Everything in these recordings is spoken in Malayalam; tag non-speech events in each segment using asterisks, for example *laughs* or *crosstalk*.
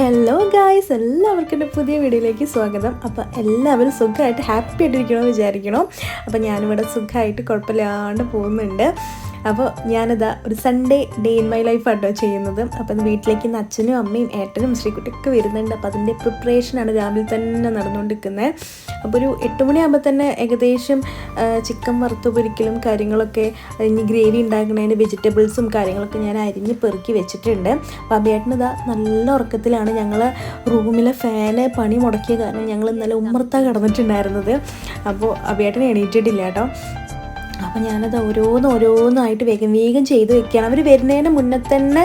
ഹലോ ഗായ്സ് എല്ലാവർക്കും എന്റെ പുതിയ വീഡിയോയിലേക്ക് സ്വാഗതം. അപ്പോൾ എല്ലാവരും സുഖമായിട്ട് ഹാപ്പി ആയിട്ടിരിക്കണമെന്ന് വിചാരിക്കണം അപ്പോൾ ഞാനിവിടെ സുഖമായിട്ട് കുഴപ്പമില്ലാണ്ട് പോകുന്നുണ്ട്. അപ്പോൾ ഞാനിതാ ഒരു Sunday day in my life ആട്ടോ ചെയ്യുന്നത്. അപ്പോൾ അത് വീട്ടിലേക്ക് ഇന്ന് അച്ഛനും അമ്മയും ഏട്ടനും ശ്രീകുട്ടിയൊക്കെ വരുന്നുണ്ട്. അപ്പോൾ അതിന്റെ പ്രിപ്പറേഷനാണ് രാവിലെ തന്നെ നടന്നുകൊണ്ടിരിക്കുന്നത്. അപ്പോൾ ഒരു എട്ട് മണിയാകുമ്പോൾ തന്നെ ഏകദേശം ചിക്കൻ വറുത്ത് പൊരിക്കലും കാര്യങ്ങളൊക്കെ ഇനി ഗ്രേവി ഉണ്ടാക്കുന്നതിന് വെജിറ്റബിൾസും കാര്യങ്ങളൊക്കെ ഞാൻ അരിഞ്ഞ് പെറുക്കി വെച്ചിട്ടുണ്ട്. അപ്പോൾ അബിയേട്ടനിതാ നല്ല ഉറക്കത്തിലാണ് ഞങ്ങൾ റൂമിലെ ഫാന് പണി മുടക്കിയ കാരണം ഞങ്ങൾ ഇന്നലെ ഉമ്മർത്താ കിടന്നിട്ടുണ്ടായിരുന്നത്. അപ്പോൾ അബിയേട്ടൻ എണീറ്റിട്ടില്ല കേട്ടോ. അപ്പോൾ ഞാനത് ഓരോന്ന് ഓരോന്നായിട്ട് വേഗം വേഗം ചെയ്ത് വെക്കുകയാണ്. അവർ വരുന്നതിന് മുന്നേ തന്നെ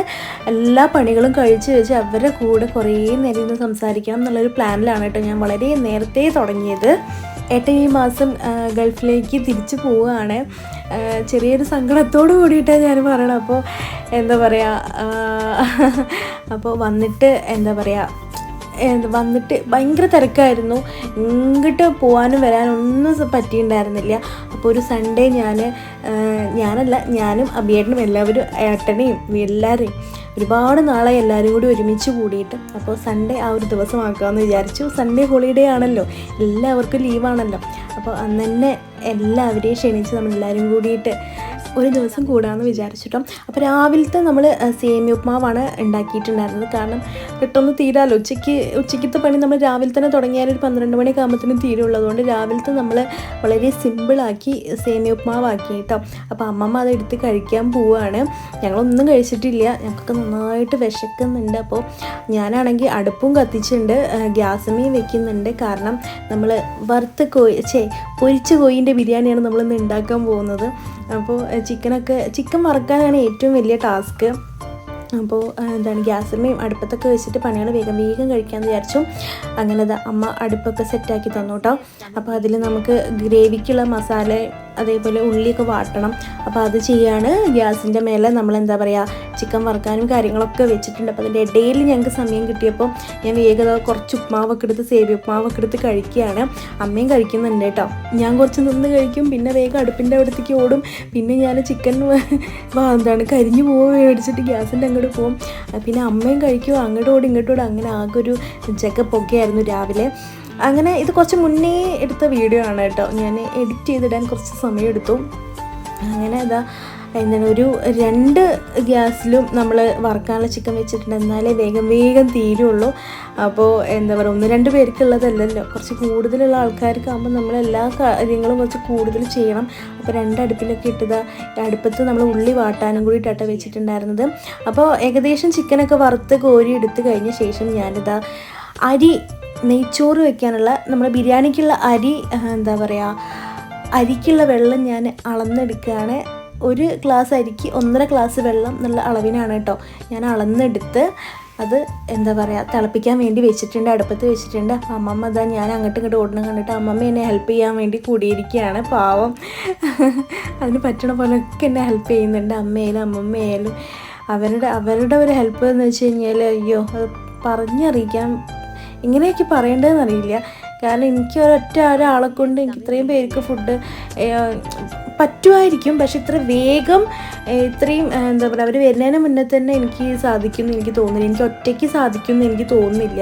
എല്ലാ പണികളും കഴിച്ച് വെച്ച് അവരുടെ കൂടെ കുറേ നേരം ഇന്ന് സംസാരിക്കണം എന്നുള്ളൊരു പ്ലാനിലാണ് കേട്ടോ ഞാൻ വളരെ നേരത്തെ തുടങ്ങിയത്. ഏട്ടൻ ഈ മാസം ഗൾഫിലേക്ക് തിരിച്ചു പോവുകയാണ്. ചെറിയൊരു സങ്കടത്തോട് കൂടിയിട്ടാണ് ഞാൻ പറയണം അപ്പോൾ എന്താ പറയുക അപ്പോൾ വന്നിട്ട് എന്താ പറയുക വന്നിട്ട് ഭയങ്കര തിരക്കായിരുന്നു. ഇങ്ങോട്ട് പോകാനും വരാനും ഒന്നും പറ്റിയിട്ടുണ്ടായിരുന്നില്ല അപ്പോൾ ഒരു സൺഡേ ഞാൻ ഞാനല്ല ഞാനും അബിയേട്ടനും എല്ലാവരും ഏട്ടനെയും എല്ലാവരെയും ഒരുപാട് നാളെ എല്ലാവരും കൂടി ഒരുമിച്ച് കൂടിയിട്ട് അപ്പോൾ സൺഡേ ആ ഒരു ദിവസം ദിവസമാക്കാമെന്ന് വിചാരിച്ചു. സൺഡേ ഹോളിഡേ ആണല്ലോ. എല്ലാവർക്കും ലീവാണല്ലോ അപ്പോൾ അന്ന് തന്നെ എല്ലാവരെയും ക്ഷണിച്ച് നമ്മളെല്ലാവരും കൂടിയിട്ട് ഒരു ദിവസം കൂടാമെന്ന് വിചാരിച്ചിട്ടോ. അപ്പോൾ രാവിലത്തെ നമ്മൾ സേമിയ ഉപ്മാവാണ് ഉണ്ടാക്കിയിട്ടുണ്ടായിരുന്നത്. കാരണം പെട്ടെന്ന് തീരാമല്ലോ ഉച്ചയ്ക്ക് ഉച്ചയ്ക്കത്തെ പണി നമ്മൾ രാവിലെ തന്നെ തുടങ്ങിയാൽ ഒരു പന്ത്രണ്ട് മണിയൊക്കെ ആകുമ്പോഴത്തേനും തീരുള്ളതുകൊണ്ട് രാവിലത്തെ നമ്മൾ വളരെ സിമ്പിളാക്കി സേമിയ ഉപ്മാവാക്കി കേട്ടോ അപ്പോൾ അമ്മമ്മ അതെടുത്ത് കഴിക്കാൻ പോവുകയാണ് ഞങ്ങളൊന്നും കഴിച്ചിട്ടില്ല. ഞങ്ങൾക്ക് നന്നായിട്ട് വിശക്കുന്നുണ്ട്. അപ്പോൾ ഞാനാണെങ്കിൽ അടുപ്പും കത്തിച്ചിട്ടുണ്ട്. ഗ്യാസമേ വെക്കുന്നുണ്ട്. കാരണം നമ്മൾ വറുത്ത കോഴി ചേ പൊരിച്ച കോഴിന്റെ ബിരിയാണിയാണ് നമ്മളിന്ന് ഉണ്ടാക്കാൻ പോകുന്നത്. അപ്പോൾ ചിക്കനൊക്കെ ചിക്കൻ വറുക്കാനാണ് ഏറ്റവും വലിയ ടാസ്ക്. അപ്പോൾ എന്താണ് ഗ്യാസമ്മയും അടുപ്പത്തൊക്കെ വെച്ചിട്ട് പണികൾ വേഗം വേഗം കഴിക്കാമെന്ന് വിചാരിച്ചു. അങ്ങനെ അമ്മ അടുപ്പൊക്കെ സെറ്റാക്കി തന്നു കേട്ടോ അപ്പോൾ അതിൽ നമുക്ക് ഗ്രേവിക്കുള്ള മസാല അതേപോലെ ഉള്ളിയൊക്കെ വാട്ടണം. അപ്പോൾ അത് ചെയ്യാണ് ഗ്യാസിന്റെ മേലെ നമ്മൾ എന്താ പറയുക ചിക്കൻ വറുക്കാനും കാര്യങ്ങളൊക്കെ വെച്ചിട്ടുണ്ട്. അപ്പോൾ അതിന്റെ ഇടയിൽ ഞങ്ങൾക്ക് സമയം കിട്ടിയപ്പോൾ ഞാൻ വേഗത കുറച്ച് ഉപ്മാവൊക്കെ എടുത്ത് സേവി ഉപ്മാവൊക്കെ എടുത്ത് കഴിക്കുകയാണ്. അമ്മയും കഴിക്കുന്നുണ്ട് കേട്ടോ. ഞാൻ കുറച്ച് നിന്ന് കഴിക്കും പിന്നെ വേഗം അടുപ്പിന്റെ അവിടത്തേക്ക് ഓടും. പിന്നെ ഞാൻ ചിക്കൻ എന്താണ് കരിഞ്ഞു പോകും മേടിച്ചിട്ട് ഗ്യാസിന്റെ അങ്ങോട്ട് പോകും പിന്നെ അമ്മയും കഴിക്കും അങ്ങോട്ടും ഓടി അങ്ങനെ ആകെ ഒരു ചെക്കപ്പൊക്കെ ആയിരുന്നു രാവിലെ. അങ്ങനെ ഇത് കുറച്ച് മുന്നേ എടുത്ത വീഡിയോ ആണ് കേട്ടോ. ഞാൻ എഡിറ്റ് ചെയ്തിടാൻ കുറച്ച് സമയം എടുത്തു അങ്ങനെ ഇതാ എന്താണ് ഒരു രണ്ട് ഗ്യാസിലും നമ്മൾ വറുക്കാനുള്ള ചിക്കൻ വെച്ചിട്ടുണ്ട്. എന്നാലേ വേഗം വേഗം തീരുള്ളൂ. അപ്പോൾ എന്താ പറയുക ഒന്ന് രണ്ട് പേർക്കുള്ളതല്ലല്ലോ. കുറച്ച് കൂടുതലുള്ള ആൾക്കാർക്കാകുമ്പോൾ നമ്മൾ എല്ലാ കാര്യങ്ങളും കുറച്ച് കൂടുതൽ ചെയ്യണം. അപ്പോൾ രണ്ട് അടുപ്പിലൊക്കെ ഇട്ടത് അടുപ്പത്ത് നമ്മൾ ഉള്ളി വാട്ടാനും കൂടി ഇട്ട വെച്ചിട്ടുണ്ടായിരുന്നത്. അപ്പോൾ ഏകദേശം ചിക്കനൊക്കെ വറുത്ത് കോരി എടുത്തു കഴിഞ്ഞ ശേഷം ഞാനിതാ അരി നെയ്ച്ചോറ് വെക്കാനുള്ള നമ്മുടെ ബിരിയാണിക്കുള്ള അരി എന്താ പറയുക അരിക്കുള്ള വെള്ളം ഞാൻ അളന്നെടുക്കുകയാണ്. ഒരു ഗ്ലാസ് അരിക്ക് ഒന്നര ഗ്ലാസ് വെള്ളം എന്നുള്ള അളവിനാണ് കേട്ടോ. ഞാൻ അളന്നെടുത്ത് അത് എന്താ പറയുക തിളപ്പിക്കാൻ വേണ്ടി വെച്ചിട്ടുണ്ട് അടുപ്പത്ത് വെച്ചിട്ടുണ്ട്. അപ്പം അമ്മമ്മ അതാ ഞാൻ അങ്ങോട്ടും ഇങ്ങോട്ട് ഓടണം കണ്ടിട്ട് അമ്മമ്മ എന്നെ ഹെൽപ്പ് ചെയ്യാൻ വേണ്ടി കൂടിയിരിക്കുകയാണ് പാവം. അതിന് പറ്റണ പോലൊക്കെ എന്നെ ഹെൽപ്പ് ചെയ്യുന്നുണ്ട് അമ്മയായാലും അമ്മമ്മയായാലും അവരുടെ അവരുടെ ഒരു ഹെൽപ്പ് എന്ന് വെച്ച് കഴിഞ്ഞാൽ അയ്യോ അത് പറഞ്ഞറിയിക്കാൻ എങ്ങനെയൊക്കെ പറയേണ്ടതെന്ന് അറിയില്ല. കാരണം എനിക്ക് ഒരൊറ്റ ഒരാളെ കൊണ്ട് എനിക്ക് ഇത്രയും പേർക്ക് ഫുഡ് പറ്റുമായിരിക്കും. പക്ഷെ ഇത്ര വേഗം ഇത്രയും എന്താ പറയുക അവർ വരുന്നതിന് മുന്നേ തന്നെ എനിക്ക് സാധിക്കുമെന്ന് എനിക്ക് തോന്നുന്നില്ല. എനിക്ക് ഒറ്റയ്ക്ക് സാധിക്കുമെന്ന് എനിക്ക് തോന്നുന്നില്ല.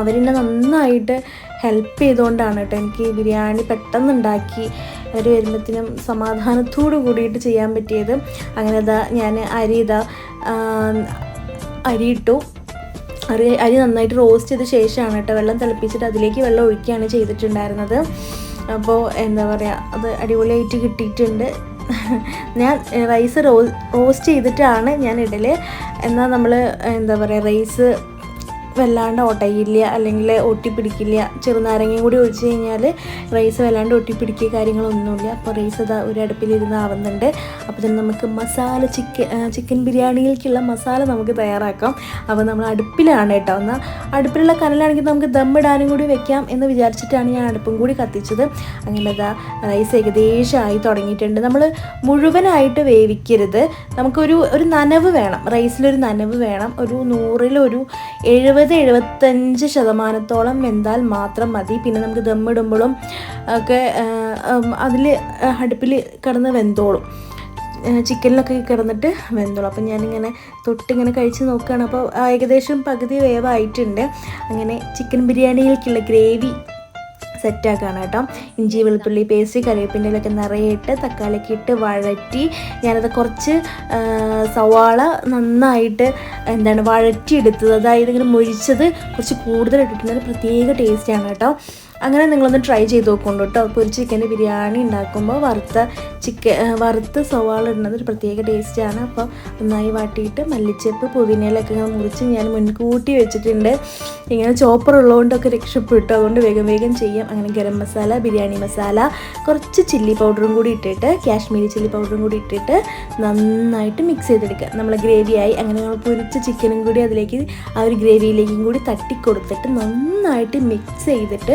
അവരെന്നെ നന്നായിട്ട് ഹെൽപ്പ് ചെയ്തുകൊണ്ടാണ് കേട്ടോ എനിക്ക് ബിരിയാണി പെട്ടെന്ന് ഉണ്ടാക്കി അവർ വരുമ്പോഴത്തേനും സമാധാനത്തോടു കൂടിയിട്ട് ചെയ്യാൻ പറ്റിയത്. അങ്ങനെ ഇതാ ഞാൻ അരി ഇതാ ആ, അരി അരി നന്നായിട്ട് റോസ്റ്റ് ചെയ്ത ശേഷമാണ് കേട്ടോ വെള്ളം തിളപ്പിച്ചിട്ട് അതിലേക്ക് വെള്ളം ഒഴിക്കുകയാണ് ചെയ്തിട്ടുണ്ടായിരുന്നത്. അപ്പോൾ എന്താ പറയുക അത് അടിപൊളിയായിട്ട് കിട്ടിയിട്ടുണ്ട്. ഞാൻ റൈസ് റോസ്റ്റ് ചെയ്തിട്ടാണ് ഞാൻ ഇടൽ എന്നാൽ നമ്മൾ എന്താ പറയുക റൈസ് വല്ലാണ്ട് ഒടയില്ല അല്ലെങ്കിൽ ഒട്ടിപ്പിടിക്കില്ല. ചെറുനാരങ്ങയും കൂടി ഒഴിച്ചു കഴിഞ്ഞാൽ റൈസ് വല്ലാണ്ട് ഒട്ടിപ്പിടിക്കുക കാര്യങ്ങളൊന്നുമില്ല. അപ്പോൾ റൈസ് ഇതാ ഒരു അടുപ്പിലിരുന്ന് ആവുന്നുണ്ട്. അപ്പോൾ തന്നെ നമുക്ക് മസാല ചിക്കൻ ചിക്കൻ ബിരിയാണിയിലേക്കുള്ള മസാല നമുക്ക് തയ്യാറാക്കാം. അപ്പോൾ നമ്മൾ അടുപ്പിലാണ് കേട്ടോ. എന്നാൽ അടുപ്പിലുള്ള കനലാണെങ്കിൽ നമുക്ക് ദമ്മിടാനും കൂടി വെക്കാം എന്ന് വിചാരിച്ചിട്ടാണ് ഞാൻ അടുപ്പും കൂടി കത്തിച്ചത്. അങ്ങനെ ഇതാ റൈസ് ഏകദേശമായി തുടങ്ങിയിട്ടുണ്ട്. നമ്മൾ മുഴുവനായിട്ട് വേവിക്കരുത്. നമുക്കൊരു ഒരു നനവ് വേണം. റൈസിലൊരു നനവ് വേണം. ഒരു നൂറിലൊരു എഴുപത് എഴുപത്തഞ്ച് ശതമാനത്തോളം വെന്താൽ മാത്രം മതി. പിന്നെ നമുക്ക് ദമ്മിടുമ്പോഴും ഒക്കെ അതിൽ അടുപ്പിൽ കിടന്ന് വെന്തോളും. ചിക്കനിലൊക്കെ കിടന്നിട്ട് വെന്തോളും. അപ്പം ഞാനിങ്ങനെ തൊട്ടിങ്ങനെ കഴിച്ച് നോക്കുകയാണ്. അപ്പോൾ ഏകദേശം പകുതി വേവായിട്ടുണ്ട്. അങ്ങനെ ചിക്കൻ ബിരിയാണിയിലേക്കുള്ള ഗ്രേവി സെറ്റാക്കാണ് കേട്ടോ. ഇഞ്ചി വെളുത്തുള്ളി പേസ്റ്റ് കറിവേപ്പിന്റെയിലൊക്കെ നിറയെ ഇട്ട് തക്കാളിക്ക് ഇട്ട് വഴറ്റി ഞാനത് കുറച്ച് സവാള നന്നായിട്ട് എന്താണ് വഴറ്റിയെടുത്തത്. അതായത് ഇങ്ങനെ മുഴിച്ചത് കുറച്ച് കൂടുതൽ ഇട്ടിട്ടുണ്ട് പ്രത്യേക ടേസ്റ്റാണ് കേട്ടോ. അങ്ങനെ നിങ്ങളൊന്ന് ട്രൈ ചെയ്ത് നോക്കുന്നുണ്ട് കേട്ടോ. ഒരു ചിക്കന്റെ ബിരിയാണി ഉണ്ടാക്കുമ്പോൾ വറുത്ത ചിക്കൻ വറുത്ത സവാള ഇടുന്നത് ഒരു പ്രത്യേക ടേസ്റ്റാണ് അപ്പോൾ നന്നായി വാട്ടിയിട്ട് മല്ലിച്ചപ്പ് പുതിനയിലൊക്കെ ഇങ്ങനെ മുറിച്ച് ഞാൻ മുൻകൂട്ടി വെച്ചിട്ടുണ്ട്. ഇങ്ങനെ ചോപ്പർ ഉള്ളതുകൊണ്ടൊക്കെ രക്ഷപ്പെട്ടു. അതുകൊണ്ട് വേഗം വേഗം ചെയ്യാം. അങ്ങനെ ഗരം മസാല ബിരിയാണി മസാല കുറച്ച് ചില്ലി പൗഡറും കൂടി ഇട്ടിട്ട് കാശ്മീരി ചില്ലി പൗഡറും കൂടി ഇട്ടിട്ട് നന്നായിട്ട് മിക്സ് ചെയ്തെടുക്കുക. നമ്മൾ ഗ്രേവിയായി അങ്ങനെ നമ്മൾ പൊരിച്ച ചിക്കനും കൂടി അതിലേക്ക് ആ ഒരു ഗ്രേവിയിലേക്കും കൂടി തട്ടിക്കൊടുത്തിട്ട് നന്നായിട്ട് മിക്സ് ചെയ്തിട്ട്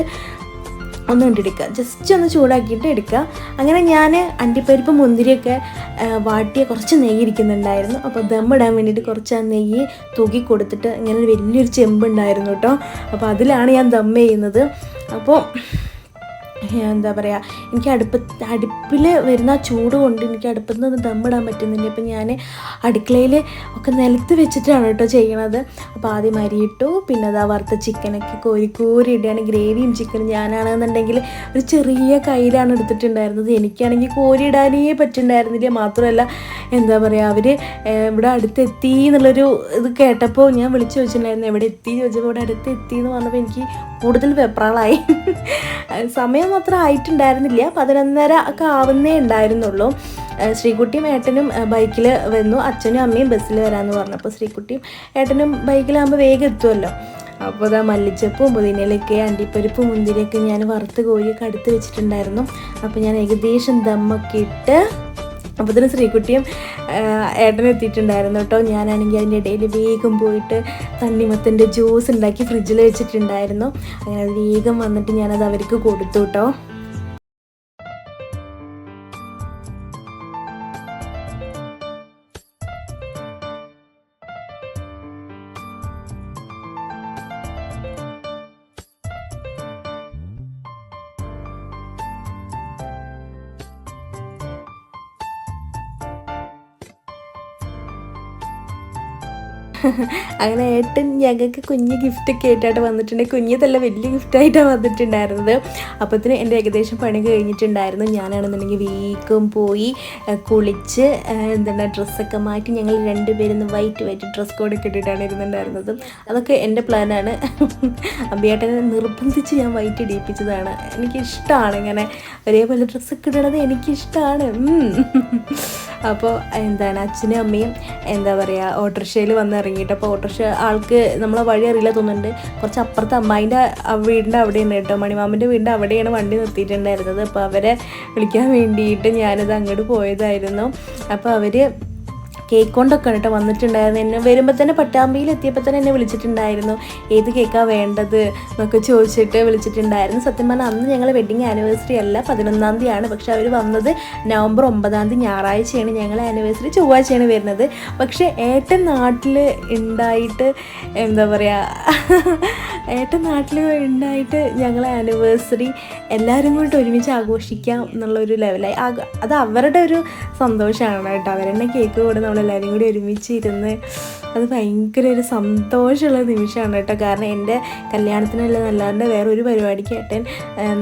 ഒന്ന് എടുക്കുക. ജസ്റ്റ് ഒന്ന് ചൂടാക്കിയിട്ട് എടുക്കുക. അങ്ങനെ ഞാൻ അണ്ടിപ്പരിപ്പ് മുന്തിരിയൊക്കെ വാട്ടിയ കുറച്ച് നെയ്യ് ഇരിക്കുന്നുണ്ടായിരുന്നു. അപ്പോൾ ദമ്മിടാൻ വേണ്ടിയിട്ട് കുറച്ച് ആ നെയ്യ് തൂക്കി കൊടുത്തിട്ട് ഇങ്ങനെ വലിയൊരു ചെമ്പുണ്ടായിരുന്നു കേട്ടോ. അപ്പോൾ അതിലാണ് ഞാൻ ദം ചെയ്യുന്നത്. അപ്പോൾ എന്താ പറയുക എനിക്ക് അടുപ്പ് അടുപ്പിൽ വരുന്ന ചൂട് കൊണ്ട് എനിക്ക് അടുപ്പത്ത് നിന്ന് ദമ്മിടാൻ പറ്റുന്നില്ല. അപ്പം ഞാൻ അടുക്കളയിൽ ഒക്കെ നിലത്ത് വെച്ചിട്ടാണ് കേട്ടോ ചെയ്യണത്. അപ്പോൾ ആദ്യം അരിയിട്ടു പിന്നെ അതാ വറുത്ത ചിക്കനൊക്കെ കോരി കോരി ഇടുകയാണ്. ഗ്രേവിയും ചിക്കനും ഞാനാണെന്നുണ്ടെങ്കിൽ ഒരു ചെറിയ കയ്യിലാണ് എടുത്തിട്ടുണ്ടായിരുന്നത്. എനിക്കാണെങ്കിൽ കോരി ഇടാനേ പറ്റുന്നുണ്ടായിരുന്നില്ല. മാത്രമല്ല എന്താ പറയുക അവർ ഇവിടെ അടുത്തെത്തി എന്നുള്ളൊരു ഇത് കേട്ടപ്പോൾ ഞാൻ വിളിച്ചു ചോദിച്ചിട്ടുണ്ടായിരുന്നു എവിടെ എത്തി? ചോദിച്ചപ്പോൾ ഇവിടെ അടുത്തെത്തി എന്ന് പറഞ്ഞപ്പോൾ എനിക്ക് കൂടുതൽ വെപ്രാളായി. *laughs* സമയം അത്ര ആയിട്ടുണ്ടായിരുന്നില്ല. പതിനൊന്നര ഒക്കെ ആവുന്നേ ഉണ്ടായിരുന്നുള്ളൂ. ശ്രീകുട്ടിയും ഏട്ടനും ബൈക്കിൽ വന്നു. അച്ഛനും അമ്മയും ബസ്സിൽ വരാമെന്ന് പറഞ്ഞു അപ്പോൾ ശ്രീകുട്ടിയും ഏട്ടനും ബൈക്കിലാകുമ്പോൾ വേഗം എത്തുമല്ലോ അപ്പോൾ ഇതാ മല്ലിച്ചപ്പും പുതിനയിലൊക്കെ അണ്ടിപ്പരിപ്പും മുന്തിരിയൊക്കെ ഞാൻ വറുത്ത് കോരിയൊക്കെ അടുത്ത് വെച്ചിട്ടുണ്ടായിരുന്നു. അപ്പോൾ ഞാൻ ഏകദേശം ദമ്മൊക്കെ ഇട്ട് അപ്പോൾ ഇതിന് ശ്രീകുട്ടിയും ഏട്ടനും എത്തിയിട്ടുണ്ടായിരുന്നു കേട്ടോ. ഞാനാണെങ്കിൽ അതിന്റെ ഇടയിൽ വേഗം പോയിട്ട് തണ്ണിമത്തന്റെ ജ്യൂസ് ഉണ്ടാക്കി ഫ്രിഡ്ജിൽ വെച്ചിട്ടുണ്ടായിരുന്നു. അങ്ങനെ വേഗം വന്നിട്ട് ഞാനത് അവർക്ക് കൊടുത്തു കേട്ടോ. അങ്ങനെ ഏട്ടൻ ഞങ്ങൾക്ക് കുഞ്ഞ് ഗിഫ്റ്റൊക്കെ ആയിട്ടാണ് വന്നിട്ടുണ്ട്. കുഞ്ഞിതല്ല വലിയ ഗിഫ്റ്റായിട്ടാണ് വന്നിട്ടുണ്ടായിരുന്നത്. അപ്പത്തിന് എന്റെ ഏകദേശം പണി കഴിഞ്ഞിട്ടുണ്ടായിരുന്നു. ഞാനാണെന്നുണ്ടെങ്കിൽ വീക്കും പോയി കുളിച്ച് എന്താണ് ഡ്രസ്സൊക്കെ മാറ്റി ഞങ്ങൾ രണ്ടുപേരും വൈറ്റ് വൈറ്റ് ഡ്രസ് കോഡൊക്കെ ഇട്ടിട്ടാണ് അതൊക്കെ എന്റെ പ്ലാനാണ് അമ്പിയേട്ടനെ നിർബന്ധിച്ച് ഞാൻ വൈറ്റ് ഇടിയിപ്പിച്ചതാണ്. എനിക്കിഷ്ടമാണ് ഇങ്ങനെ ഒരേപോലെ ഡ്രസ്സൊക്കെ ഇടണത് എനിക്കിഷ്ടമാണ് അപ്പോൾ എന്താണ് അച്ഛനും അമ്മയും എന്താ പറയുക ഓട്ടോറിക്ഷയിൽ വന്ന് ഇറങ്ങിയിട്ട് അപ്പോൾ ഓട്ടോറിക്ഷ ആൾക്ക് നമ്മളെ വഴി അറിയില്ല തോന്നുന്നുണ്ട്. കുറച്ച് അപ്പുറത്ത് അമ്മായിന്റെ വീടിന്റെ അവിടെയാണ് കേട്ടോ. മണിമാമന്റെ വീടിന്റെ അവിടെയാണ് വണ്ടി നിർത്തിയിട്ടുണ്ടായിരുന്നത്. അപ്പോൾ അവരെ വിളിക്കാൻ വേണ്ടിയിട്ട് ഞാനത് അങ്ങോട്ട് പോയതായിരുന്നു. അപ്പോൾ അവർ കേക്ക് കൊണ്ടൊക്കെ കേട്ടോ വന്നിട്ടുണ്ടായിരുന്നു. എന്നെ വരുമ്പോൾ തന്നെ പട്ടാമ്പിയിൽ എത്തിയപ്പോൾ തന്നെ എന്നെ വിളിച്ചിട്ടുണ്ടായിരുന്നു. ഏത് കേക്കാണ് വേണ്ടത് എന്നൊക്കെ ചോദിച്ചിട്ട് വിളിച്ചിട്ടുണ്ടായിരുന്നു. സത്യം പറഞ്ഞാൽ അന്ന് ഞങ്ങൾ വെഡിങ് ആനിവേഴ്സറി അല്ല പതിനൊന്നാം തീയതിയാണ്. പക്ഷേ അവർ വന്നത് നവംബർ ഒമ്പതാം തീയതി ഞായറാഴ്ചയാണ്. ഞങ്ങൾ ആനിവേഴ്സറി ചൊവ്വാഴ്ചയാണ് വരുന്നത്. പക്ഷേ ഏട്ടൻ നാട്ടിൽ ഉണ്ടായിട്ട് എന്താ പറയുക *laughs* ഏട്ടൻ നാട്ടിൽ ഉണ്ടായിട്ട് ഞങ്ങൾ ആനിവേഴ്സറി എല്ലാവരും കൂടി ഒരുമിച്ച് ആഘോഷിക്കാം എന്നുള്ളൊരു ലെവലായി ആഘ- അത് അവരുടെ ഒരു സന്തോഷമാണ് കേട്ടോ. അവരെന്നെ കേക്ക് കൂടെ നമ്മളെല്ലാവരും കൂടി ഒരുമിച്ച് ഇരുന്ന് അത് ഭയങ്കര ഒരു സന്തോഷമുള്ള നിമിഷമാണ് കേട്ടോ. കാരണം എന്റെ കല്യാണത്തിനല്ല നല്ലാണ്ട് വേറെ ഒരു പരിപാടിക്ക് ഏട്ടൻ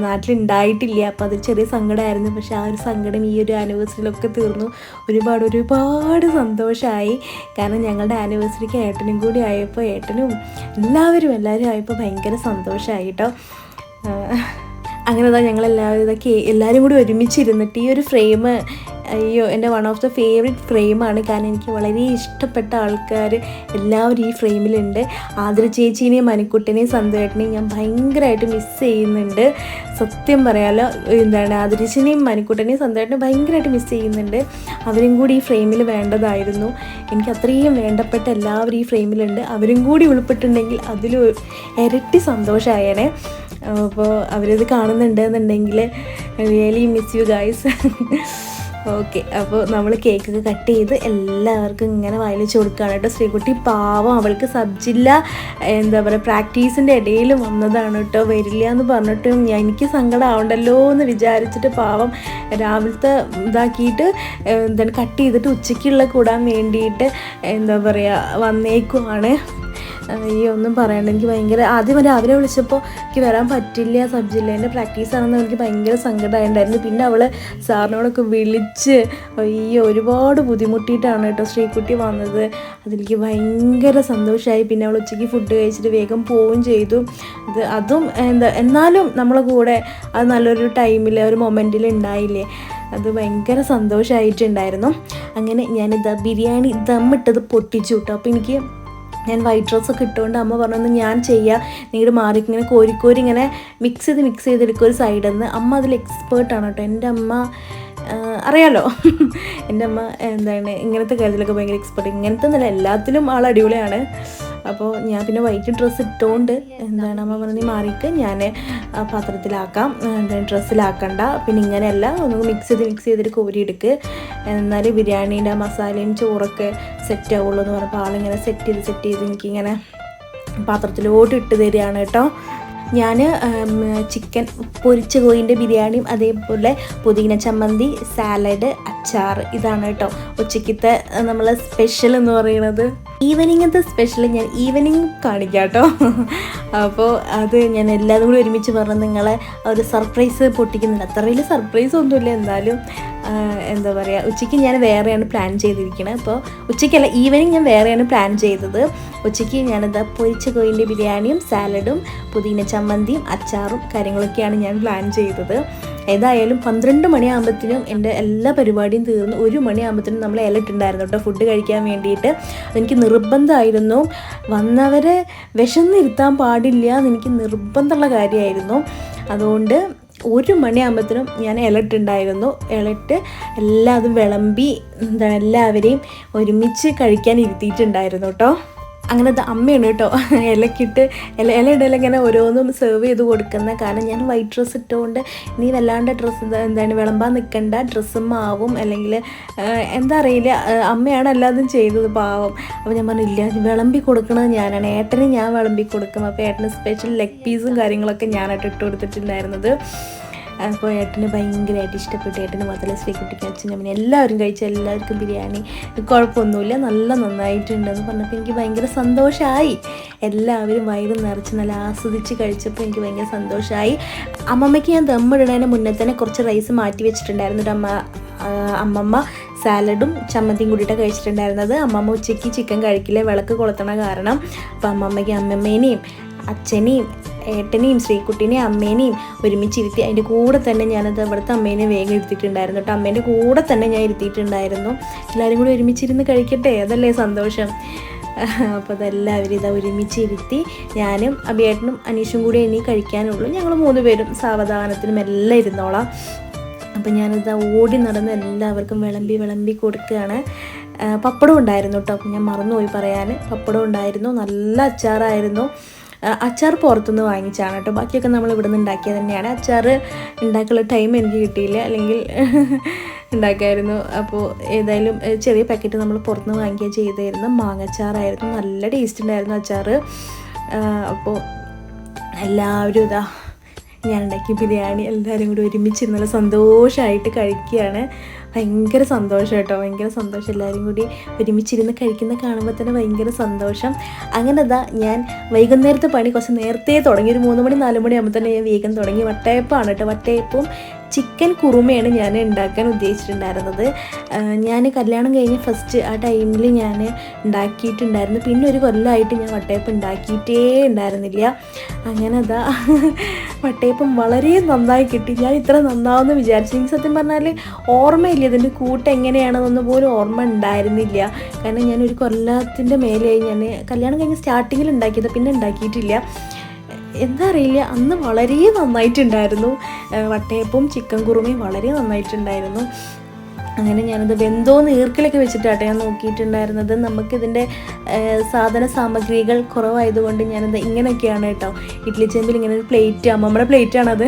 നാട്ടിലുണ്ടായിട്ടില്ല. അപ്പോൾ അത് ചെറിയ സങ്കടമായിരുന്നു. പക്ഷെ ആ ഒരു സങ്കടം ഈ ഒരു ആനിവേഴ്സറിയിലൊക്കെ തീർന്നു. ഒരുപാട് ഒരുപാട് സന്തോഷമായി. കാരണം ഞങ്ങളുടെ ആനിവേഴ്സറിക്ക് ഏട്ടനും കൂടി ആയപ്പോൾ ഏട്ടനും എല്ലാവരും എല്ലാവരും ആയപ്പോൾ ഭയങ്കര സന്തോഷമായി കേട്ടോ. അങ്ങനെ തന്നെ ഞങ്ങളെല്ലാവരും ഇതൊക്കെ എല്ലാവരും കൂടി ഒരുമിച്ചിരുന്നിട്ട് ഈ ഒരു ഫ്രെയിം അയ്യോ എന്റെ വൺ ഓഫ് ദ ഫേവറേറ്റ് ഫ്രെയിമാണ് കാരണം എനിക്ക് വളരെ ഇഷ്ടപ്പെട്ട ആൾക്കാർ എല്ലാവരും ഈ ഫ്രെയിമിലുണ്ട് ആതിര ചേച്ചീനെയും മനിക്കുട്ടിനെയും സന്തോഷേട്ടനെയും ഞാൻ ഭയങ്കരമായിട്ട് മിസ് ചെയ്യുന്നുണ്ട്. സത്യം പറയാലോ എന്താണ് ആതിരച്ചിനെയും മനിക്കുട്ടനെയും സന്തോഷേട്ടനെയും ഭയങ്കരമായിട്ട് മിസ് ചെയ്യുന്നുണ്ട്. അവരും കൂടി ഈ ഫ്രെയിമിൽ വേണ്ടതായിരുന്നു. എനിക്ക് അത്രയും വേണ്ടപ്പെട്ട എല്ലാവരും ഈ ഫ്രെയിമിലുണ്ട് അവരും കൂടി ഉൾപ്പെട്ടുണ്ടെങ്കിൽ അതിൽ ഇരട്ടി സന്തോഷമായേനെ അപ്പോൾ അവരിത് കാണുന്നുണ്ട് എന്നുണ്ടെങ്കിൽ really miss you guys *laughs* okay അപ്പോൾ നമ്മൾ കേക്കൊക്കെ കട്ട് ചെയ്ത് എല്ലാവർക്കും ഇങ്ങനെ വായിലിച്ച് കൊടുക്കുകയാണ് കേട്ടോ. ശ്രീകുട്ടി പാവം അവൾക്ക് സബ്ജില്ല എന്താ പറയുക പ്രാക്ടീസിന്റെ ഇടയിൽ വന്നതാണ് കേട്ടോ. വരില്ല എന്ന് പറഞ്ഞിട്ടും എനിക്ക് സങ്കടം ആവണ്ടല്ലോ എന്ന് വിചാരിച്ചിട്ട് പാവം രാവിലത്തെ ഇതാക്കിയിട്ട് എന്താണ് കട്ട് ചെയ്തിട്ട് ഉച്ചയ്ക്കുള്ള കൂടാൻ വേണ്ടിയിട്ട് എന്താ പറയുക വന്നേക്കുവാണ്. ഈ ഒന്നും പറയണ്ട. എനിക്ക് ഭയങ്കര ആദ്യം രാവിലെ വിളിച്ചപ്പോൾ എനിക്ക് വരാൻ പറ്റില്ല സബ്ജില്ല. എന്റെ പ്രാക്ടീസ് ആണെന്ന് എനിക്ക് ഭയങ്കര സങ്കടമായിട്ടുണ്ടായിരുന്നു പിന്നെ അവൾ സാറിനോടൊക്കെ വിളിച്ച് ഈ ഒരുപാട് ബുദ്ധിമുട്ടിയിട്ടാണ് കേട്ടോ ശ്രീകുട്ടി വന്നത്. അതെനിക്ക് ഭയങ്കര സന്തോഷമായി പിന്നെ അവൾ ഉച്ചയ്ക്ക് ഫുഡ് കഴിച്ചിട്ട് വേഗം പോവുകയും ചെയ്തു. അത് അതും എന്താ എന്നാലും നമ്മളെ കൂടെ അത് നല്ലൊരു ടൈമിൽ ഒരു മൊമെന്റിൽ ഉണ്ടായില്ലേ അത് ഭയങ്കര സന്തോഷമായിട്ടുണ്ടായിരുന്നു അങ്ങനെ ഞാനിതാ ബിരിയാണി ദമ്മിട്ടത് പൊട്ടിച്ചു കേട്ടോ. അപ്പോൾ എനിക്ക് ഞാൻ വൈറ്റ് ഡ്രസ്സൊക്കെ ഇട്ടുകൊണ്ട് അമ്മ പറഞ്ഞു ഞാൻ ചെയ്യാം. നീട് മാറി ഇങ്ങനെ കോരിക്കോരി ഇങ്ങനെ മിക്സ് ചെയ്ത് മിക്സ് ചെയ്തെടുക്കുക ഒരു സൈഡിൽ നിന്ന് അമ്മ അതിൽ എക്സ്പേർട്ടാണ് കേട്ടോ. എന്റെ അമ്മ അറിയാലോ? *laughs* എന്റെ അമ്മ എന്താണ് ഇങ്ങനത്തെ കാര്യത്തിലൊക്കെ ഭയങ്കര എക്സ്പേർട്ട് ഇങ്ങനത്തെ എന്നല്ല എല്ലാത്തിലും ആൾ അടിപൊളിയാണ്. അപ്പോൾ ഞാൻ പിന്നെ വൈറ്റ് ഡ്രസ്സ് ഇട്ടുകൊണ്ട് എന്താണ് അമ്മ പറഞ്ഞ് മാറിയിട്ട് ഞാൻ പാത്രത്തിലാക്കാം. എന്താണ് ഡ്രസ്സിലാക്കണ്ട. പിന്നെ ഇങ്ങനെയല്ല ഒന്ന് മിക്സ് ചെയ്ത് മിക്സ് ചെയ്തിട്ട് കോരിയെടുക്ക്. എന്നാൽ ബിരിയാണീന്റെ മസാലയും ചോറൊക്കെ സെറ്റ് ആവുള്ളൂ എന്ന് പറഞ്ഞപ്പോൾ ആളിങ്ങനെ സെറ്റ് ചെയ്ത് സെറ്റ് ചെയ്ത് എനിക്കിങ്ങനെ പാത്രത്തിലോട്ട് ഇട്ട് തരികയാണ് കേട്ടോ. ഞാൻ ചിക്കൻ പൊരിച്ച കോയിന്റെ ബിരിയാണിയും അതേപോലെ പുതിന ചമ്മന്തി സാലഡ് അച്ചാർ ഇതാണ് കേട്ടോ. ഉച്ചയ്ക്കത്തെ നമ്മൾ സ്പെഷ്യൽ എന്ന് പറയുന്നത്. ഈവനിങ്ങത്തെ സ്പെഷ്യൽ ഞാൻ ഈവനിങ് കാണിക്കാം കേട്ടോ. അപ്പോൾ അത് ഞാൻ എല്ലാവരും കൂടി ഒരുമിച്ച് പറഞ്ഞ് നിങ്ങളെ ഒരു സർപ്രൈസ് പൊട്ടിക്കുന്നില്ല അത്ര വലിയ സർപ്രൈസ് ഒന്നുമില്ല. എന്തായാലും എന്താ പറയുക ഉച്ചയ്ക്ക് ഞാൻ വേറെയാണ് പ്ലാൻ ചെയ്തിരിക്കുന്നത് അപ്പോൾ ഉച്ചയ്ക്കല്ല ഈവനിങ് ഞാൻ വേറെയാണ് പ്ലാൻ ചെയ്തത്. ഉച്ചയ്ക്ക് ഞാനിതാ പൊരിച്ച കോയിന്റെ ബിരിയാണിയും സാലഡും പുതിന ചമ്മന്തിയും അച്ചാറും കാര്യങ്ങളൊക്കെയാണ് ഞാൻ പ്ലാൻ ചെയ്തത്. ഏതായാലും പന്ത്രണ്ട് മണിയാകുമ്പോഴത്തേനും എന്റെ എല്ലാ പരിപാടിയും തീർന്നു ഒരു മണിയാകുമ്പോഴത്തേനും നമ്മൾ ഇലട്ടുണ്ടായിരുന്നു കേട്ടോ ഫുഡ് കഴിക്കാൻ വേണ്ടിയിട്ട്. അതെനിക്ക് നിർബന്ധമായിരുന്നു. വന്നവരെ വിശന്നിരുത്താൻ പാടില്ല എനിക്ക് നിർബന്ധമുള്ള കാര്യമായിരുന്നു. അതുകൊണ്ട് ഒരു മണിയാകുമ്പോഴത്തേനും ഞാൻ ഇലട്ടുണ്ടായിരുന്നു ഇലട്ട് എല്ലാതും വിളമ്പി എന്താ എല്ലാവരെയും ഒരുമിച്ച് കഴിക്കാൻ ഇരുത്തിയിട്ടുണ്ടായിരുന്നു കേട്ടോ. അങ്ങനെ അമ്മയാണ് കേട്ടോ. ഇലക്കിട്ട് ഇല ഇല ഇടയിൽ ഇങ്ങനെ ഓരോന്നും സെർവ് ചെയ്ത് കൊടുക്കുന്ന കാരണം ഞാൻ വൈറ്റ് ഡ്രസ്സ് ഇട്ടുകൊണ്ട് നീ വല്ലാണ്ട് ഡ്രസ്സ് എന്താണ് വിളമ്പാൻ നിൽക്കണ്ട ഡ്രസ്സും മാവും അല്ലെങ്കിൽ എന്താ അറിയില്ല. അമ്മയാണ് എല്ലാതും ചെയ്തത് പാവം. അപ്പോൾ ഞാൻ പറഞ്ഞു ഇല്ല വിളമ്പി കൊടുക്കണത് ഞാനാണ്. ഏട്ടന് ഞാൻ വിളമ്പി കൊടുക്കും. അപ്പോൾ ഏട്ടന് സ്പെഷ്യൽ ലെഗ് പീസും കാര്യങ്ങളൊക്കെ ഞാനായിട്ട് ഇട്ട് കൊടുത്തിട്ടുണ്ടായിരുന്നത്. അപ്പോൾ ഏട്ടന് ഭയങ്കരമായിട്ട് ഇഷ്ടപ്പെട്ടു. ഏട്ടന് മാത്രമല്ല ശ്രീകുട്ടിക്ക് അച്ഛനും അമ്മയും എല്ലാവരും കഴിച്ച. എല്ലാവർക്കും ബിരിയാണി. കുഴപ്പമൊന്നുമില്ല. നല്ല നന്നായിട്ടുണ്ടെന്ന് പറഞ്ഞപ്പോൾ എനിക്ക് ഭയങ്കര സന്തോഷമായി എല്ലാവരും വയറ് നിറച്ച് നല്ല ആസ്വദിച്ച് കഴിച്ചപ്പോൾ എനിക്ക് ഭയങ്കര സന്തോഷമായി അമ്മമ്മയ്ക്ക് ഞാൻ ദമ്മിടുന്നതിന് മുന്നേ തന്നെ കുറച്ച് റൈസ് മാറ്റി വെച്ചിട്ടുണ്ടായിരുന്നു. അമ്മ അമ്മമ്മ സാലഡും ചമ്മന്തിയും കൂടിയിട്ട് കഴിച്ചിട്ടുണ്ടായിരുന്നത്. അമ്മമ്മ ഉച്ചയ്ക്ക് ചിക്കൻ കഴിക്കില്ല. വിളക്ക് കൊളുത്തണ കാരണം. അപ്പം അമ്മമ്മയ്ക്ക് അമ്മമ്മേനെയും അച്ഛനെയും ഏട്ടനെയും ശ്രീകുട്ടീനെയും അമ്മേനെയും ഒരുമിച്ചിരുത്തി അതിന്റെ കൂടെ തന്നെ ഞാനത് ഇവിടുത്തെ അമ്മേനെ വേഗം ഇരുത്തിയിട്ടുണ്ടായിരുന്നു. കേട്ടോ അമ്മേന്റെ കൂടെ തന്നെ ഞാൻ ഇരുത്തിയിട്ടുണ്ടായിരുന്നു. എല്ലാവരും കൂടി ഒരുമിച്ചിരുന്ന് കഴിക്കട്ടെ അതല്ലേ സന്തോഷം. അപ്പോൾ അതെല്ലാവരും ഇതാ ഒരുമിച്ചിരുത്തി ഞാനും അഭിയേട്ടനും അനീഷും കൂടി ഇനി കഴിക്കാനുള്ളൂ. ഞങ്ങൾ മൂന്ന് പേരും സാവധാനത്തിനും എല്ലാം ഇരുന്നോളാം. അപ്പം ഞാനിതാ ഓടി നടന്ന് എല്ലാവർക്കും വിളമ്പി വിളമ്പി കൊടുക്കുകയാണ്. പപ്പടം ഉണ്ടായിരുന്നു കേട്ടോ. ഞാൻ മറന്നുപോയി പറയാൻ പപ്പടം ഉണ്ടായിരുന്നു നല്ല അച്ചാറായിരുന്നു. അച്ചാർ പുറത്തുനിന്ന് വാങ്ങിച്ചാണ് കേട്ടോ. ബാക്കിയൊക്കെ നമ്മൾ ഇവിടെ നിന്ന് ഉണ്ടാക്കിയത് തന്നെയാണ്. അച്ചാർ ഉണ്ടാക്കാനുള്ള ടൈം എനിക്ക് കിട്ടിയില്ല. അല്ലെങ്കിൽ *laughs* ഉണ്ടാക്കായിരുന്നു. അപ്പോൾ ഏതായാലും ചെറിയ പാക്കറ്റ് നമ്മൾ പുറത്തുനിന്ന് വാങ്ങിക്കുക ചെയ്തായിരുന്നു. മാങ്ങച്ചാറായിരുന്നു. നല്ല ടേസ്റ്റ് ഉണ്ടായിരുന്നു അച്ചാർ. അപ്പോൾ എല്ലാവരും ഇതാ ഞാൻ ഉണ്ടാക്കിയ ബിരിയാണി എല്ലാവരും കൂടി ഒരുമിച്ച് നല്ല സന്തോഷമായിട്ട് കഴിക്കുകയാണ്. ഭയങ്കര സന്തോഷം കേട്ടോ. ഭയങ്കര സന്തോഷം. എല്ലാവരും കൂടി ഒരുമിച്ചിരുന്ന് കഴിക്കുന്ന കാണുമ്പോൾ തന്നെ ഭയങ്കര സന്തോഷം. അങ്ങനെ അതാ ഞാൻ വൈകുന്നേരത്തെ പണി കുറച്ച് നേരത്തെ തുടങ്ങി. ഒരു മൂന്ന് മണി നാല് മണി ആകുമ്പോൾ തന്നെ ഞാൻ വേഗം തുടങ്ങി. വട്ടയപ്പാണ് കേട്ടോ. വട്ടയപ്പവും ചിക്കൻ കുറുമയാണ് ഞാൻ ഉണ്ടാക്കാൻ ഉദ്ദേശിച്ചിട്ടുണ്ടായിരുന്നത്. ഞാൻ കല്യാണം കഴിഞ്ഞ് ഫസ്റ്റ് ആ ടൈമിൽ ഞാൻ ഉണ്ടാക്കിയിട്ടുണ്ടായിരുന്നു. പിന്നെ ഒരു കൊല്ലമായിട്ട് ഞാൻ വട്ടയപ്പം ഉണ്ടാക്കിയിട്ടേ ഉണ്ടായിരുന്നില്ല. അങ്ങനെ അതാ *laughs* വട്ടയപ്പം വളരെ നന്നായി കിട്ടി. ഞാൻ ഇത്ര നന്നാവുമെന്ന് വിചാരിച്ചു. എനിക്ക് സത്യം പറഞ്ഞാൽ ഓർമ്മയില്ല ഇതിന്റെ കൂട്ട് എങ്ങനെയാണെന്നൊന്നും പോലും ഓർമ്മ ഉണ്ടായിരുന്നില്ല. കാരണം ഞാൻ ഒരു കൊല്ലത്തിന്റെ മേലെയായി ഞാൻ കല്യാണം കഴിഞ്ഞ് സ്റ്റാർട്ടിങ്ങിൽ ഉണ്ടാക്കിയത് പിന്നെ ഉണ്ടാക്കിയിട്ടില്ല. എന്താ അറിയില്ല അന്ന് വളരെ നന്നായിട്ടുണ്ടായിരുന്നു. വട്ടയപ്പവും ചിക്കൻ കുറുമയും വളരെ നന്നായിട്ടുണ്ടായിരുന്നു. അങ്ങനെ ഞാനത് വെന്തോന്ന് ഈർക്കിലൊക്കെ വെച്ചിട്ടാട്ടെ ഞാൻ നോക്കിയിട്ടുണ്ടായിരുന്നത്. നമുക്കിതിന്റെ സാധന സാമഗ്രികൾ കുറവായതുകൊണ്ട് ഞാനത് ഇങ്ങനെയൊക്കെയാണ് കേട്ടോ. ഇഡ്ലി ചെമ്പിൽ ഇങ്ങനെ ഒരു പ്ലേറ്റ് അമ്മമ്മയുടെ പ്ലേറ്റാണത്.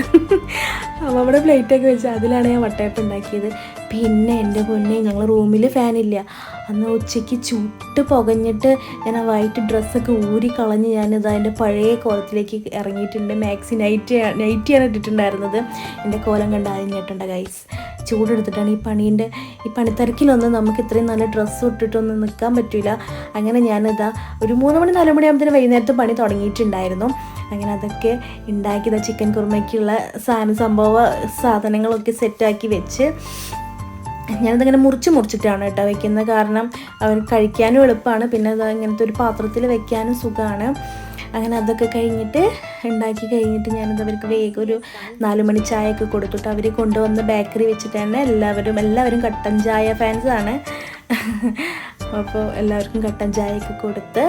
അമ്മമ്മയുടെ പ്ലേറ്റൊക്കെ വെച്ച് അതിലാണ് ഞാൻ വട്ടയപ്പം ഉണ്ടാക്കിയത്. പിന്നെ എന്റെ പൊന്നെ ഞങ്ങളുടെ റൂമിൽ ഫാനില്ല. അന്ന് ഉച്ചയ്ക്ക് ചുട്ട് പുകഞ്ഞിട്ട് ഞാൻ ആ വൈറ്റ് ഡ്രസ്സൊക്കെ ഊരി ഞാനിത് അതിന്റെ പഴയ കോലത്തിലേക്ക് ഇറങ്ങിയിട്ടുണ്ട്. മാക്സി നൈറ്റ് നൈറ്റിയാണ് ഇട്ടിട്ടുണ്ടായിരുന്നത്. എന്റെ കോലം കണ്ട് അരിഞ്ഞിട്ടുണ്ട് ഗൈസ് ചൂടെടുത്തിട്ടാണ് ഈ പണീന്റെ ഈ പണിത്തിരക്കിലൊന്നും നമുക്ക് ഇത്രയും നല്ല ഡ്രസ്സ് ഇട്ടിട്ടൊന്നും നിൽക്കാൻ പറ്റില്ല അങ്ങനെ ഞാനിതാ ഒരു മൂന്ന് മണി നാല് മണിയാകുമ്പോഴത്തേന് വൈകുന്നേരത്തെ പണി തുടങ്ങിയിട്ടുണ്ടായിരുന്നു. അങ്ങനെ അതൊക്കെ ഉണ്ടാക്കിയത് ചിക്കൻ കുറുമയ്ക്കുള്ള സാധന സംഭവ സാധനങ്ങളൊക്കെ സെറ്റാക്കി വെച്ച് ഞാനതിങ്ങനെ മുറിച്ച് മുറിച്ചിട്ടാണ് കേട്ടോ വെക്കുന്നത്. കാരണം അവർ കഴിക്കാനും എളുപ്പമാണ്. പിന്നെ അത് ഇങ്ങനത്തെ ഒരു പാത്രത്തിൽ വെക്കാനും സുഖമാണ് അങ്ങനെ അതൊക്കെ കഴിഞ്ഞിട്ട് ഉണ്ടാക്കി കഴിഞ്ഞിട്ട് ഞാനത് അവർക്ക് വേഗം ഒരു നാലുമണി ചായ ചായയൊക്കെ കൊടുത്തിട്ട് അവർ കൊണ്ടുവന്ന ബേക്കറി വെച്ചിട്ട് തന്നെ എല്ലാവരും എല്ലാവരും കട്ടൻ ചായ ഫാൻസാണ് അപ്പോൾ എല്ലാവർക്കും കട്ടൻ ചായയൊക്കെ കൊടുത്ത്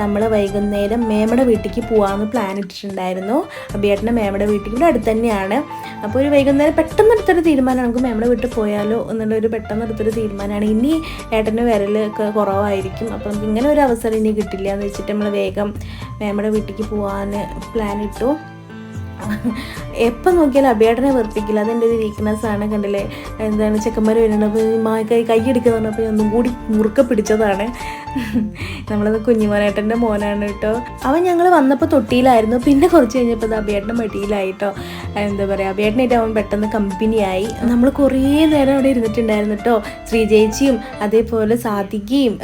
നമ്മൾ വൈകുന്നേരം മേമയുടെ വീട്ടിലേക്ക് പോകാമെന്ന് പ്ലാൻ ഇട്ടിട്ടുണ്ടായിരുന്നു. അബിയേട്ടന്റെ മേമയുടെ വീട്ടിൽ അടുത്ത് തന്നെയാണ് അപ്പോൾ ഒരു വൈകുന്നേരം പെട്ടെന്ന് എടുത്തൊരു തീരുമാനം നമുക്ക് മേമയുടെ വീട്ടിൽ പോയാലോ എന്നുള്ളൊരു പെട്ടെന്ന് എടുത്തൊരു തീരുമാനമാണ്. ഇനി ഏട്ടന്റെ വിരലൊക്കെ കുറവായിരിക്കും. അപ്പോൾ നമുക്ക് ഇങ്ങനെ ഒരു അവസരം ഇനി കിട്ടില്ല എന്ന് വെച്ചിട്ട് നമ്മൾ വേഗം മേമയുടെ വീട്ടിലേക്ക് പോകാൻ പ്ലാൻ ഇട്ടു. എപ്പം നോക്കിയാലും അഭിയേട്ടനെ വെറുപ്പിക്കില്ല. അതെന്റെ ഒരു വീക്ക്നെസ് ആണ്. കണ്ടില്ലേ? എന്താണ് ചെക്കന്മാർ വരുന്നത്? അപ്പോൾ മാ കൈ കൈ അപ്പോൾ ഒന്നും കൂടി മുറുക്ക പിടിച്ചതാണ്. നമ്മളത് കുഞ്ഞുമോനേട്ടന്റെ മോനാണ് കേട്ടോ. അവൻ ഞങ്ങൾ വന്നപ്പോൾ തൊട്ടിയിലായിരുന്നു. പിന്നെ കുറച്ച് കഴിഞ്ഞപ്പോൾ അത് അഭിയേട്ടന്റെ മടിയിലായി കേട്ടോ. എന്താ പറയുക അഭിയേട്ടനായിട്ട് അവൻ പെട്ടെന്ന് കമ്പനിയായി നമ്മൾ കുറേ നേരം അവിടെ ഇരുന്നിട്ടുണ്ടായിരുന്നു കേട്ടോ. ശ്രീ ചേച്ചിയും അതേപോലെ സാധികയും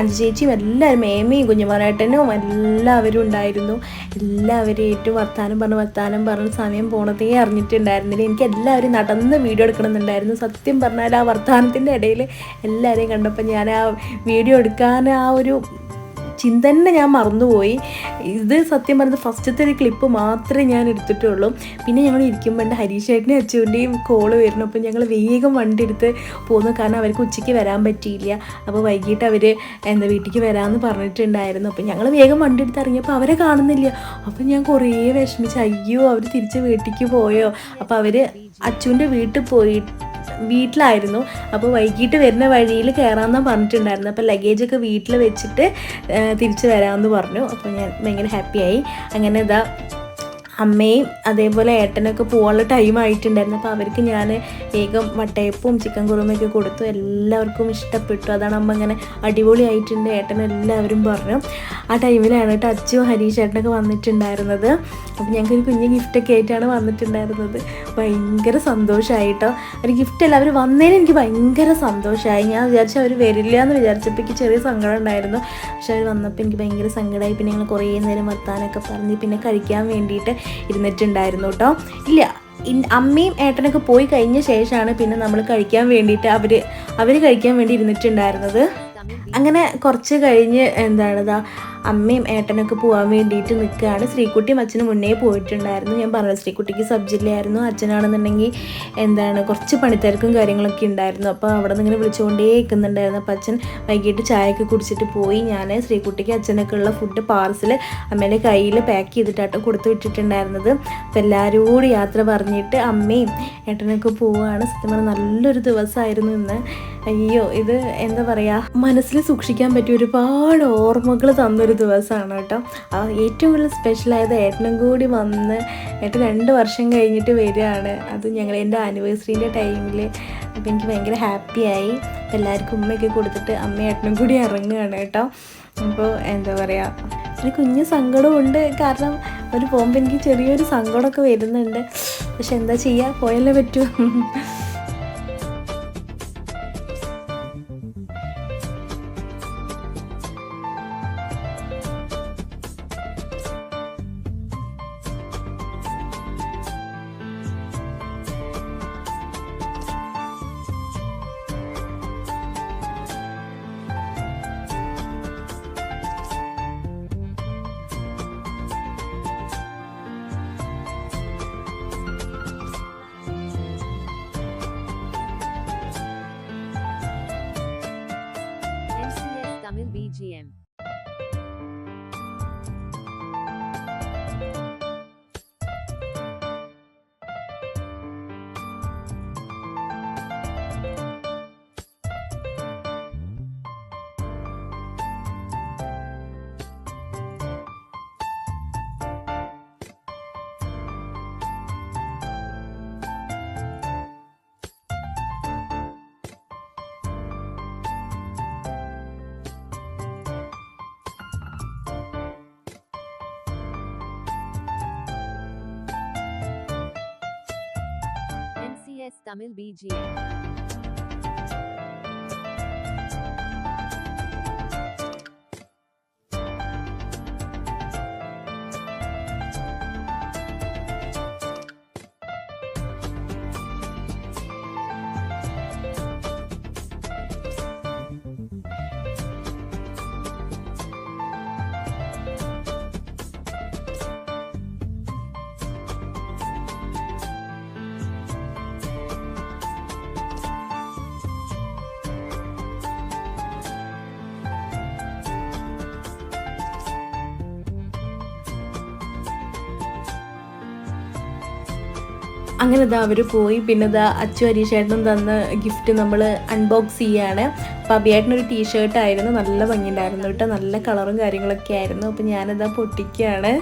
അഞ്ചു ചേച്ചിയും എല്ലാവരും മേമയും കുഞ്ഞുമോനേട്ടനും എല്ലാവരും ഉണ്ടായിരുന്നു. എല്ലാവരും ഏറ്റവും വർത്താനം പറഞ്ഞ് വർത്താനം പറഞ്ഞ് സമയം പോണതേ അറിഞ്ഞിട്ടുണ്ടായിരുന്നില്ല. എനിക്ക് എല്ലാവരും നടന്ന് വീഡിയോ എടുക്കണമെന്നുണ്ടായിരുന്നു. സത്യം പറഞ്ഞാൽ ആ വർത്തമാനത്തിന്റെ ഇടയിൽ എല്ലാവരെയും കണ്ടപ്പോൾ ഞാൻ ആ വീഡിയോ എടുക്കാൻ ആ ഒരു ചിന്ത തന്നെ ഞാൻ മറന്നുപോയി. ഇത് സത്യം പറഞ്ഞത് ഫസ്റ്റത്തെ ഒരു ക്ലിപ്പ് മാത്രമേ ഞാൻ എടുത്തിട്ടുള്ളൂ. പിന്നെ ഞങ്ങൾ ഇരിക്കുമ്പോൾ എന്റെ ഹരീഷേട്ടനെയും അച്ചുവിന്റെയും കോൾ വരുന്നു. അപ്പം ഞങ്ങൾ വേഗം വണ്ടി എടുത്ത് പോകുന്നു കാരണം അവർക്ക് ഉച്ചയ്ക്ക് വരാൻ പറ്റിയില്ല. അപ്പോൾ വൈകിട്ട് അവർ എന്താ വീട്ടിലേക്ക് വരാമെന്ന് പറഞ്ഞിട്ടുണ്ടായിരുന്നു. അപ്പം ഞങ്ങൾ വേഗം വണ്ടി എടുത്ത് ഇറങ്ങിയപ്പോൾ അവരെ കാണുന്നില്ല. അപ്പം ഞാൻ കുറേ വിഷമിച്ച് അയ്യോ അവർ തിരിച്ച് വീട്ടിലേക്ക് പോയോ? അപ്പോൾ അവർ അച്ചുവിന്റെ വീട്ടിൽ പോയിട്ട് വീട്ടിലായിരുന്നു. അപ്പോൾ വൈകിട്ട് വരുന്ന വഴിയിൽ കയറാമെന്നാണ് പറഞ്ഞിട്ടുണ്ടായിരുന്നു. അപ്പോൾ ലഗേജൊക്കെ വീട്ടിൽ വെച്ചിട്ട് തിരിച്ച് വരാമെന്ന് പറഞ്ഞു. അപ്പോൾ ഞാൻ ഭയങ്കര ഹാപ്പിയായി അങ്ങനെ ഇതാ അമ്മയും അതേപോലെ ഏട്ടനൊക്കെ പോകാനുള്ള ടൈം ആയിട്ടുണ്ടായിരുന്നു. അപ്പോൾ അവർക്ക് ഞാൻ വേഗം വട്ടയപ്പും ചിക്കൻ കുറുമയൊക്കെ കൊടുത്തു. എല്ലാവർക്കും ഇഷ്ടപ്പെട്ടു. അതാണ് അമ്മ ഇങ്ങനെ അടിപൊളിയായിട്ടുണ്ട്. ഏട്ടൻ എല്ലാവരും പറഞ്ഞു. ആ ടൈമിലാണ് കേട്ടോ അച്ചു ഹരീഷ് ഏട്ടനൊക്കെ വന്നിട്ടുണ്ടായിരുന്നത്. അപ്പോൾ ഞങ്ങൾക്ക് ഒരു കുഞ്ഞ് ഗിഫ്റ്റൊക്കെ ആയിട്ടാണ് വന്നിട്ടുണ്ടായിരുന്നത്. ഭയങ്കര സന്തോഷമായിട്ടോ ഒരു ഗിഫ്റ്റ് അല്ല അവർ വന്നതിന് എനിക്ക് ഭയങ്കര സന്തോഷമായി ഞാൻ വിചാരിച്ചു അവർ വരില്ല എന്ന് വിചാരിച്ചപ്പോൾ എനിക്ക് ചെറിയ സങ്കടം ഉണ്ടായിരുന്നു. പക്ഷെ അവർ വന്നപ്പോൾ എനിക്ക് ഭയങ്കര സങ്കടമായി പിന്നെ ഞങ്ങൾ കുറേ നേരം വർത്താനൊക്കെ പറഞ്ഞ് പിന്നെ കഴിക്കാൻ വേണ്ടിയിട്ട് ഇരുന്നിട്ടുണ്ടായിരുന്നു കേട്ടോ. ഇല്ല അമ്മയും ഏട്ടനൊക്കെ പോയി കഴിഞ്ഞ ശേഷമാണ് പിന്നെ നമ്മൾ കഴിക്കാൻ വേണ്ടിയിട്ട് അവർ അവർ കഴിക്കാൻ വേണ്ടി ഇരുന്നിട്ടുണ്ടായിരുന്നത്. അങ്ങനെ കുറച്ച് കഴിഞ്ഞ് എന്താണിതാ അമ്മയും ഏട്ടനൊക്കെ പോകാൻ വേണ്ടിയിട്ട് നിൽക്കുകയാണ്. ശ്രീകുട്ടിയും അച്ഛനും മുന്നേ പോയിട്ടുണ്ടായിരുന്നു. ഞാൻ പറഞ്ഞു ശ്രീകുട്ടിക്ക് സബ് ജില്ലയായിരുന്നു അച്ഛനാണെന്നുണ്ടെങ്കിൽ എന്താണ് കുറച്ച് പണിത്തിരക്കും കാര്യങ്ങളൊക്കെ ഉണ്ടായിരുന്നു. അപ്പോൾ അവിടെ നിന്ന് ഇങ്ങനെ വിളിച്ചുകൊണ്ടേ നിൽക്കുന്നുണ്ടായിരുന്നു. അപ്പോൾ അച്ഛൻ വൈകിട്ട് ചായയൊക്കെ കുടിച്ചിട്ട് പോയി. ഞാൻ ശ്രീകുട്ടിക്ക് അച്ഛനൊക്കെ ഉള്ള ഫുഡ് പാർസൽ അമ്മേന്റെ കയ്യിൽ പാക്ക് ചെയ്തിട്ടാട്ടോ കൊടുത്തു വിട്ടിട്ടുണ്ടായിരുന്നത്. അപ്പോൾ എല്ലാവരും കൂടി യാത്ര പറഞ്ഞിട്ട് അമ്മയും ഏട്ടനൊക്കെ പോവുകയാണ് സത്യം പറഞ്ഞാൽ നല്ലൊരു ദിവസമായിരുന്നു ഇന്ന്. അയ്യോ ഇത് എന്താ പറയുക? മനസ്സിൽ സൂക്ഷിക്കാൻ പറ്റിയ ഒരുപാട് ഓർമ്മകൾ തന്നൊരു ഒരു ദിവസമാണ് കേട്ടോ. ഏറ്റവും കൂടുതൽ സ്പെഷ്യലായത് ഏട്ടനും കൂടി വന്ന് ഏട്ടൻ രണ്ട് വർഷം കഴിഞ്ഞിട്ട് വരികയാണ്. അത് ഞങ്ങൾ എന്റെ ആനിവേഴ്സറീന്റെ ടൈമിൽ അപ്പോൾ എനിക്ക് ഭയങ്കര ഹാപ്പിയായി എല്ലാവർക്കും ഉമ്മയൊക്കെ കൊടുത്തിട്ട് അമ്മ ഏട്ടനും കൂടി ഇറങ്ങുകയാണ് കേട്ടോ. അപ്പോൾ എന്താ പറയുക ഒരു കുഞ്ഞു സങ്കടമുണ്ട് കാരണം ഒരു പോകുമ്പോൾ എനിക്ക് ചെറിയൊരു സങ്കടമൊക്കെ വരുന്നുണ്ട്. പക്ഷെ എന്താ ചെയ്യുക പോയല്ലേ പറ്റൂ. तमिल बीजिए അങ്ങനെ ഇതാ അവർ പോയി. പിന്നെ ഇതാ അച്ചു ഹരീഷേട്ടനും തന്ന ഗിഫ്റ്റ് നമ്മൾ അൺബോക്സ് ചെയ്യാണ്. അപ്പോൾ അഭിയേട്ടനൊരു ടീഷർട്ട് ആയിരുന്നു. നല്ല ഭംഗിയുണ്ടായിരുന്നു കേട്ടോ. നല്ല കളറും കാര്യങ്ങളൊക്കെ ആയിരുന്നു. അപ്പോൾ ഞാനിതാ പൊട്ടിക്കുകയാണ്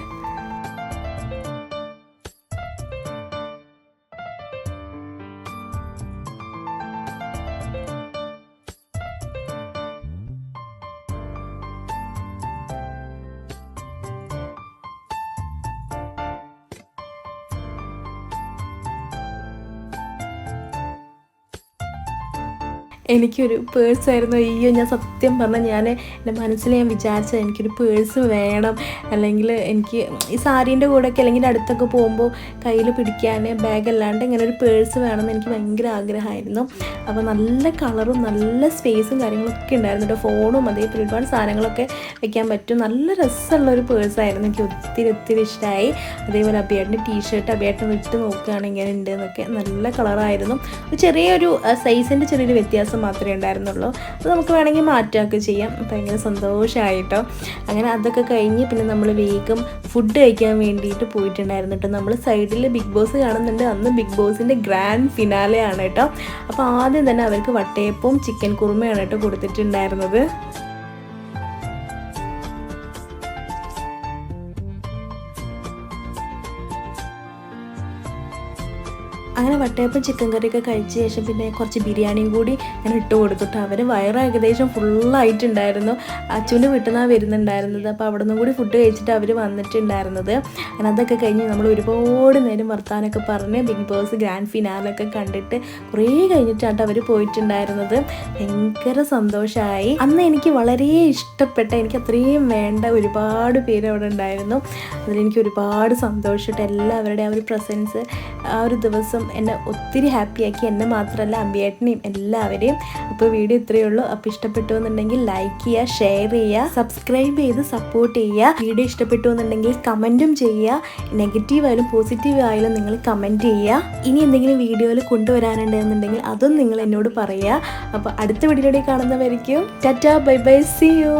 എനിക്കൊരു പേഴ്സ് ആയിരുന്നു. അയ്യോ ഞാൻ സത്യം പറഞ്ഞാൽ ഞാൻ എന്റെ മനസ്സിൽ ഞാൻ വിചാരിച്ചത് എനിക്കൊരു പേഴ്സ് വേണം. അല്ലെങ്കിൽ എനിക്ക് ഈ സാരീന്റെ കൂടെയൊക്കെ അല്ലെങ്കിൽ അടുത്തൊക്കെ പോകുമ്പോൾ കയ്യിൽ പിടിക്കാൻ ബാഗ് അല്ലാണ്ട് ഇങ്ങനെ ഒരു പേഴ്സ് വേണമെന്ന് എനിക്ക് ഭയങ്കര ആഗ്രഹമായിരുന്നു. അപ്പോൾ നല്ല കളറും നല്ല സ്പേസും കാര്യങ്ങളൊക്കെ ഉണ്ടായിരുന്നു കേട്ടോ. ഫോണും അതേപോലെ ഒരുപാട് സാധനങ്ങളൊക്കെ വയ്ക്കാൻ പറ്റും. നല്ല രസമുള്ള ഒരു പേഴ്സായിരുന്നു എനിക്ക് ഒത്തിരി ഒത്തിരി ഇഷ്ടമായി. അതേപോലെ അബിയേട്ടന്റെ ടീഷർട്ട് അബിയേട്ടൻ വിട്ട് നോക്കുകയാണെങ്കിൽ ഉണ്ട് എന്നൊക്കെ നല്ല കളറായിരുന്നു ഒരു ചെറിയൊരു സൈസിന്റെ ചെറിയൊരു വ്യത്യാസം മാത്രമേ ഉണ്ടായിരുന്നുള്ളൂ. അത് നമുക്ക് വേണമെങ്കിൽ മാറ്റുകയൊക്കെ ചെയ്യാം. ഭയങ്കര സന്തോഷമായിട്ടോ അങ്ങനെ അതൊക്കെ കഴിഞ്ഞ് പിന്നെ നമ്മൾ വേഗം ഫുഡ് കഴിക്കാൻ വേണ്ടിയിട്ട് പോയിട്ടുണ്ടായിരുന്നു കേട്ടോ. നമ്മൾ സൈഡിൽ ബിഗ് ബോസ് കാണുന്നുണ്ട്. അന്ന് ബിഗ് ബോസിന്റെ ഗ്രാൻഡ് ഫിനാലെ ആണ് കേട്ടോ. അപ്പോൾ ആദ്യം തന്നെ അവർക്ക് വട്ടയപ്പവും ചിക്കൻ കുറുമയാണ് കേട്ടോ കൊടുത്തിട്ടുണ്ടായിരുന്നത്. അങ്ങനെ വട്ടയപ്പം ചിക്കൻ കറിയൊക്കെ കഴിച്ച ശേഷം പിന്നെ കുറച്ച് ബിരിയാണിയും കൂടി ഞാൻ ഇട്ട് കൊടുത്തിട്ട്. അവർ വയറ് ഏകദേശം ഫുള്ളായിട്ടുണ്ടായിരുന്നു അച്ഛന്റെ വീട്ടിൽ നിന്നാണ് വരുന്നുണ്ടായിരുന്നത്. അപ്പോൾ അവിടെ നിന്നും കൂടി ഫുഡ് കഴിച്ചിട്ട് അവർ വന്നിട്ടുണ്ടായിരുന്നത്. അതൊക്കെ കഴിഞ്ഞ് നമ്മൾ ഒരുപാട് നേരം വർത്താനൊക്കെ പറഞ്ഞ് ബിഗ് ബോസ് ഗ്രാൻഡ് ഫിനാലൊക്കെ കണ്ടിട്ട് കുറേ കഴിഞ്ഞിട്ടാണ് അവർ പോയിട്ടുണ്ടായിരുന്നത്. ഭയങ്കര സന്തോഷമായി അന്ന് എനിക്ക് വളരെ ഇഷ്ടപ്പെട്ട എനിക്ക് അത്രയും വേണ്ട ഒരുപാട് പേര് അവിടെ ഉണ്ടായിരുന്നു. അതിലെനിക്ക് ഒരുപാട് സന്തോഷമായിട്ട് എല്ലാവരുടെയും ആ ഒരു പ്രസൻസ് ആ ഒരു ദിവസം എന്നെ ഒത്തിരി ഹാപ്പിയാക്കി എന്നെ മാത്രമല്ല അമ്പിയേട്ടനെയും എല്ലാവരെയും. അപ്പോൾ വീഡിയോ ഇത്രയേ ഉള്ളൂ. അപ്പോൾ ഇഷ്ടപ്പെട്ടു എന്നുണ്ടെങ്കിൽ ലൈക്ക് ചെയ്യുക ഷെയർ ചെയ്യുക സബ്സ്ക്രൈബ് ചെയ്ത് സപ്പോർട്ട് ചെയ്യുക. വീഡിയോ ഇഷ്ടപ്പെട്ടു എന്നുണ്ടെങ്കിൽ കമന്റും ചെയ്യുക. നെഗറ്റീവ് ആയാലും പോസിറ്റീവ് ആയാലും നിങ്ങൾ കമന്റ് ചെയ്യുക. ഇനി എന്തെങ്കിലും വീഡിയോയിൽ കൊണ്ടുവരാനുണ്ട് എന്നുണ്ടെങ്കിൽ അതും നിങ്ങൾ എന്നോട് പറയുക. അപ്പോൾ അടുത്ത വീഡിയോയിലൂടെ കാണുന്നവരിക്കും. Tata bye bye see you